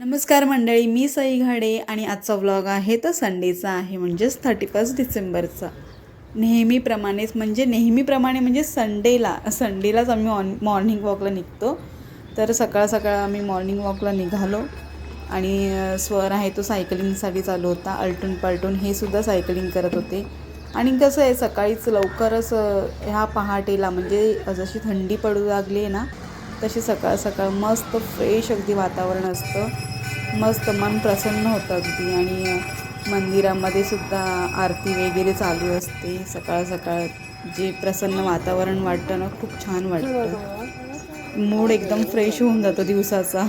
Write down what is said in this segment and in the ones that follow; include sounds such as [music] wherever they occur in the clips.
नमस्कार मंडळी मी सई घाडे आणि आजचा व्लॉग आहे तर संडेचा आहे म्हणजेच थर्टी फर्स्ट डिसेंबरचा. नेहमीप्रमाणेच म्हणजे नेहमीप्रमाणे म्हणजे संडेला संडेलाच आम्ही ऑन मॉर्निंग वॉकला निघतो. तर सकाळ सकाळ आम्ही मॉर्निंग वॉकला निघालो. आणि स्वर आहे तो सायकलिंगसाठी चालू होता. अलटून पलटून हे सुद्धा सायकलिंग करत होते. आणि कसं आहे सकाळीच लवकरच ह्या पहाटेला म्हणजे जशी थंडी पडू लागली आहे ना तशी सकाळ सकाळ मस्त फ्रेश अगदी वातावरण असतं. मस्त मन प्रसन्न होतं अगदी. आणि मंदिरामध्ये सुद्धा आरती वगैरे चालू असते. सकाळ सकाळ जे प्रसन्न वातावरण वाटतं ना खूप छान वाटतं. मूड एकदम फ्रेश होऊन जातो दिवसाचा.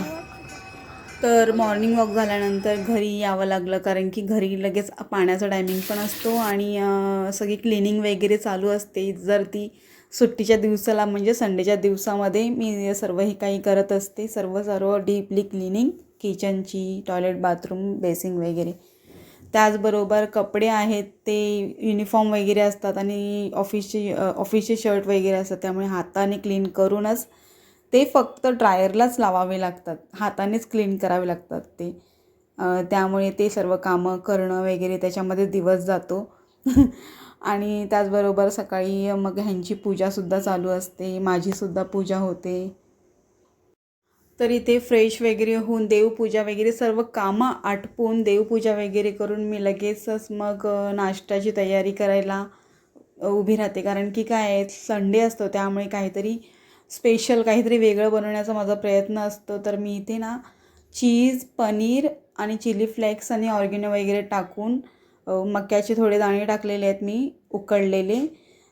तर मॉर्निंग वॉक झाल्यानंतर घरी यावं लागलं कारण की घरी लगेच पाण्याचा टायमिंग पण असतो आणि सगळी क्लिनिंग वगैरे चालू असते. जर ती सुट्टीच्या दिवसाला म्हणजे संडेच्या दिवसामध्ये मी सर्व हे काही करत असते. सर्व सर्व डीपली क्लिनिंग किचनची टॉयलेट बाथरूम बेसिंग वगैरे. त्याचबरोबर कपडे आहेत ते युनिफॉर्म वगैरे असतात आणि ऑफिसचे ऑफिसचे शर्ट वगैरे असतात. त्यामुळे हाताने क्लीन करूनच ते फक्त ड्रायरलाच लावावे लागतात. हातानेच क्लीन करावे लागतात ते. त्यामुळे ते सर्व कामं करणं वगैरे त्याच्यामध्ये दिवस जातो. [laughs] आणि त्याचबरोबर सकाळी मग ह्यांची पूजासुद्धा चालू असते. माझीसुद्धा पूजा होते. तर इथे फ्रेश वगैरे होऊन देवपूजा वगैरे सर्व कामं आटपून देवपूजा वगैरे करून मी लगेचच मग नाश्त्याची तयारी करायला उभी राहते. कारण की काय आहे संडे असतो त्यामुळे काहीतरी स्पेशल काहीतरी वेगळं बनवण्याचा माझा प्रयत्न असतो तर मी इथे ना चीज पनीर आणि चिली फ्लेक्स आणि ऑर्गेनो वगैरे टाकून मक्याचे थोडे दाणे टाकलेले आहेत मी उकडलेले.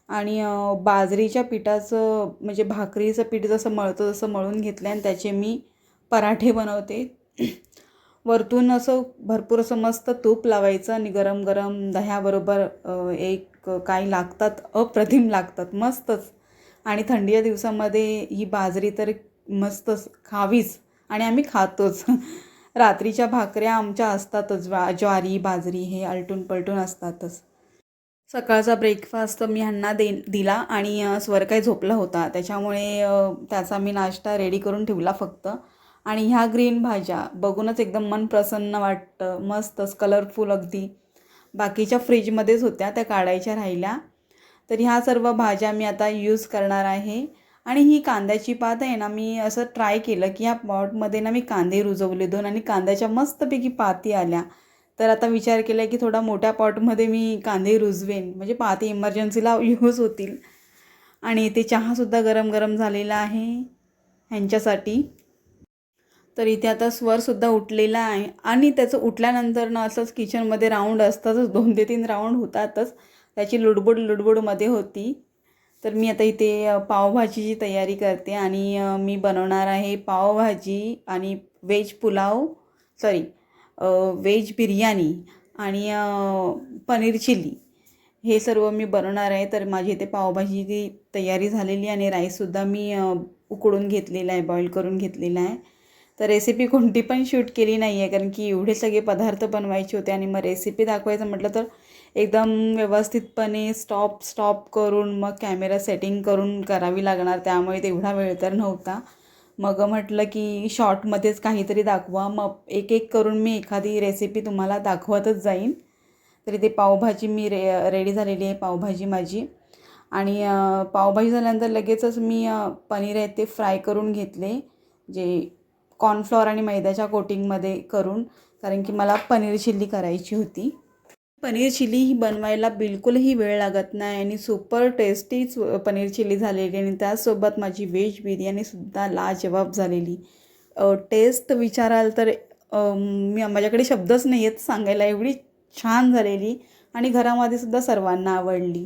आणि बाजरीच्या पिठाचं म्हणजे भाकरीचं पीठ जसं मळतं तसं मळून घेतलं आणि त्याचे मी पराठे बनवते. [clears throat] वरतून असं भरपूर असं मस्त तूप लावायचं आणि गरम गरम दह्याबरोबर एक काही लागतात अप्रतिम लागतात मस्तच. आणि थंडीच्या दिवसामध्ये ही बाजरी तर मस्तच खावीच आणि आम्ही खातोच. [laughs] रात्रीच्या भाकऱ्या आमच्या असतातच ज्वा ज्वारी बाजरी हे आलटून पलटून असतातच. सकाळचा ब्रेकफास्ट मी ह्यांना दे दिला आणि स्वर काय झोपला होता. त्याच्यामुळे त्याचा मी नाश्ता रेडी करून ठेवला फक्त. आणि ह्या ग्रीन भाज्या बघूनच एकदम मन प्रसन्न वाटतं. मस्तच कलरफुल अगदी. बाकीच्या फ्रीजमध्येच होत्या त्या काढायच्या राहिल्या. तर ह्या सर्व भाज्या मी आता यूज करणार आहे. आणि ही कांद्याची पात आहे ना मी असं ट्राय केलं की ह्या पॉटमध्ये ना मी कांदे रुजवले दोन आणि कांद्याच्या मस्तपैकी पाती आल्या. तर आता विचार केला की थोडा मोठ्या पॉटमध्ये मी कांदे रुजवेन म्हणजे पाती इमर्जन्सीला यूज होतील. आणि ते चहासुद्धा गरम गरम झालेला आहे ह्यांच्यासाठी. तर इथे आता स्वरसुद्धा उठलेला आहे. आणि त्याचं उठल्यानंतर ना असंच किचनमध्ये राऊंड असतातच दोन ते तीन राऊंड होतातच. त्याची लुडबुड लुडबुडमध्ये होती. तर मी आता इथे पावभाजीची तयारी करते आणि मी बनवणार आहे पावभाजी आणि veg pulao sorry veg biryani आणि पनीर चिली. हे सर्व मी बनवणार आहे. तर माझी इथे पावभाजीची तयारी झालेली आणि राईससुद्धा मी उकडून घेतलेला आहे बॉईल करून घेतलेला आहे. तर रेसिपी कोणती पण शूट केली नाही आहे कारण की एवढे सगळे पदार्थ बनवायचे होते आणि मग रेसिपी दाखवायचं म्हटलं तर एकदम व्यवस्थितपणे स्टॉप स्टॉप करून मग कॅमेरा सेटिंग करून करावी लागणार. त्यामुळे तेवढा वेळ तर नव्हता. मग म्हटलं की शॉर्टमध्येच काहीतरी दाखवा. मग एक एक करून मी एखादी रेसिपी तुम्हाला दाखवतच जाईन. तरी ते पावभाजी मी रे रेडी झालेली आहे पावभाजी माझी. आणि पावभाजी झाल्यानंतर लगेचच मी पनीर आहे ते फ्राय करून घेतले. जे कॉर्नफ्लॉवर आणि मैद्याच्या कोटिंगमध्ये करून कारण की मला पनीर चिल्ली करायची होती. पनीर चिली ही बनवायला बिलकुलही वेळ लागत नाही आणि सुपर टेस्टीच पनीर चिली झालेली आणि त्याचसोबत माझी व्हेज बिर्याणीसुद्धा लाजवाब झालेली. टेस्ट विचाराल तर मी माझ्याकडे शब्दच नाही आहेत सांगायला एवढी छान झालेली आणि घरामध्ये सुद्धा सर्वांना आवडली.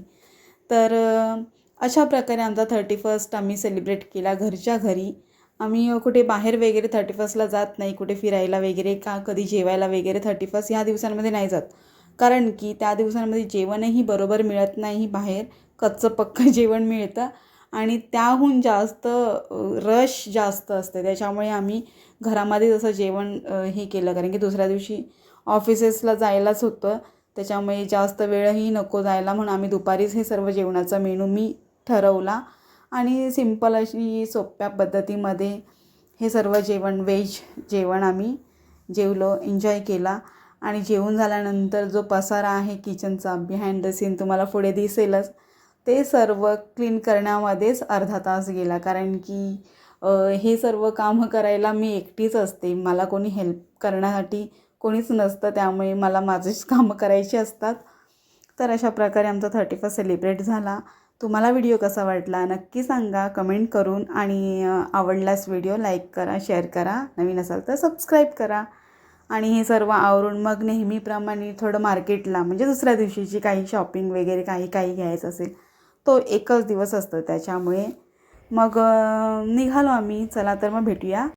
तर अशा प्रकारे आमचा थर्टी फर्स्ट आम्ही सेलिब्रेट केला घरच्या घरी. आम्ही कुठे बाहेर वगैरे थर्टी फर्स्टला जात नाही कुठे फिरायला वगैरे का कधी जेवायला वगैरे थर्टी फर्स्ट ह्या दिवसांमध्ये नाही जात. कारण की त्या दिवसांमध्ये जेवणही बरोबर मिळत नाही बाहेर कच्चं पक्कं [laughs] जेवण मिळतं आणि त्याहून जास्त रश जास्त असते. त्याच्यामुळे आम्ही घरामध्ये जसं जेवण हे केलं कारण की दुसऱ्या दिवशी ऑफिसेसला जायलाच होतं. त्याच्यामुळे जास्त वेळही नको जायला म्हणून आम्ही दुपारीच हे सर्व जेवणाचा मेनू मी ठरवला. आणि सिंपल अशी सोप्या पद्धतीमध्ये हे सर्व जेवण व्हेज जेवण आम्ही जेवलो एन्जॉय केला. आणि जेवून झाल्यानंतर जो पसारा आहे किचनचा बिहाइंड द सीन तुम्हाला पुढे दिसेलच ते सर्व क्लीन करण्यामध्येच अर्धा तास गेला. कारण की हे सर्व कामं करायला मी एकटीच असते. मला कोणी हेल्प करण्यासाठी कोणीच नसतं. त्यामुळे मला माझेच [laughs] कामं करायची असतात. तर अशा प्रकारे आमचा थर्टी फर्स्ट सेलिब्रेट झाला. तुम्हाला व्हिडिओ कसा वाटला नक्की सांगा. कमेंट करून आणि आवडलाच व्हिडिओ लाईक करा शेअर करा. नवीन असाल तर सबस्क्राईब करा. आणि हे सर्व आवरून मग नेहमीप्रमाणे थोडं मार्केटला म्हणजे दुसऱ्या दिवशीची काही शॉपिंग वगैरे काही काही घ्यायचं असेल तो एकच दिवस असतो त्याच्यामुळे. मग निघालो आम्ही. चला तर मग भेटूया.